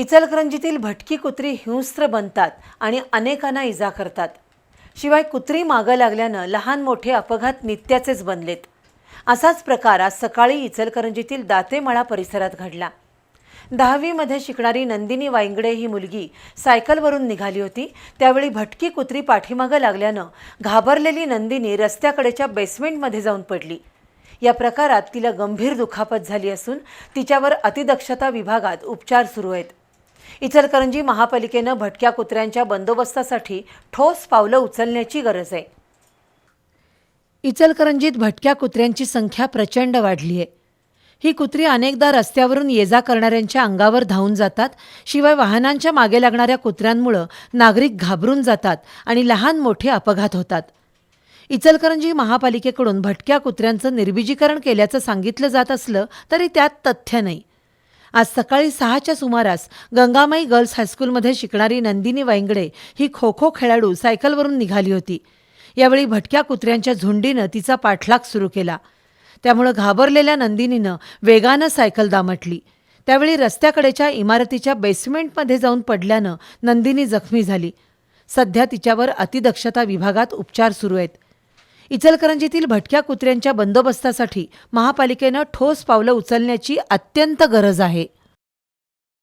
इचलकरंजीतील भटकी कुत्री हिंस्त्र बनतात आणि अनेकांना इजा करतात. शिवाय कुत्री मागं लागल्यानं लहान मोठे अपघात नित्याचेच बनलेत. असाच प्रकार आज सकाळी इचलकरंजीतील दातेमळा परिसरात घडला. दहावीमध्ये शिकणारी नंदिनी वायंगडे ही मुलगी सायकलवरून निघाली होती. त्यावेळी भटकी कुत्री पाठीमागं लागल्यानं घाबरलेली नंदिनी रस्त्याकडेच्या बेसमेंटमध्ये जाऊन पडली. या प्रकारात तिला गंभीर दुखापत झाली असून तिच्यावर अतिदक्षता विभागात उपचार सुरू आहेत. इचलकरंजी महापालिकेनं भटक्या कुत्र्यांच्या बंदोबस्तासाठी ठोस पावलं उचलण्याची गरज आहे. इचलकरंजीत भटक्या कुत्र्यांची संख्या प्रचंड वाढली आहे. ही कुत्री अनेकदा रस्त्यावरून ये जा करणाऱ्यांच्या अंगावर धावून जातात शिवाय वाहनांच्या मागे लागणाऱ्या कुत्र्यांमुळं नागरिक घाबरून जातात आणि लहान मोठे अपघात होतात. इचलकरंजी महापालिकेकडून भटक्या कुत्र्यांचं निर्बिजीकरण केल्याचं सांगितलं जात असलं तरी त्यात तथ्य नाही. आज सकाळी सहाच्या सुमारास गंगामाई गर्ल्स हायस्कूलमध्ये शिकणारी नंदिनी वायंगडे ही खो खो खेळाडू सायकलवरून निघाली होती. यावेळी भटक्या कुत्र्यांच्या झुंडीनं तिचा पाठलाग सुरू केला. त्यामुळं घाबरलेल्या नंदिनीनं वेगानं सायकल दामटली. त्यावेळी रस्त्याकडेच्या इमारतीच्या बेसमेंटमध्ये जाऊन पडल्यानं नंदिनी जखमी झाली. सध्या तिच्यावर अतिदक्षता विभागात उपचार सुरू आहेत. इचलकरंजीतील भटक्या कुत्र्यांच्या बंदोबस्तासाठी महापालिकेनं ठोस पावलं उचलण्याची अत्यंत गरज आहे.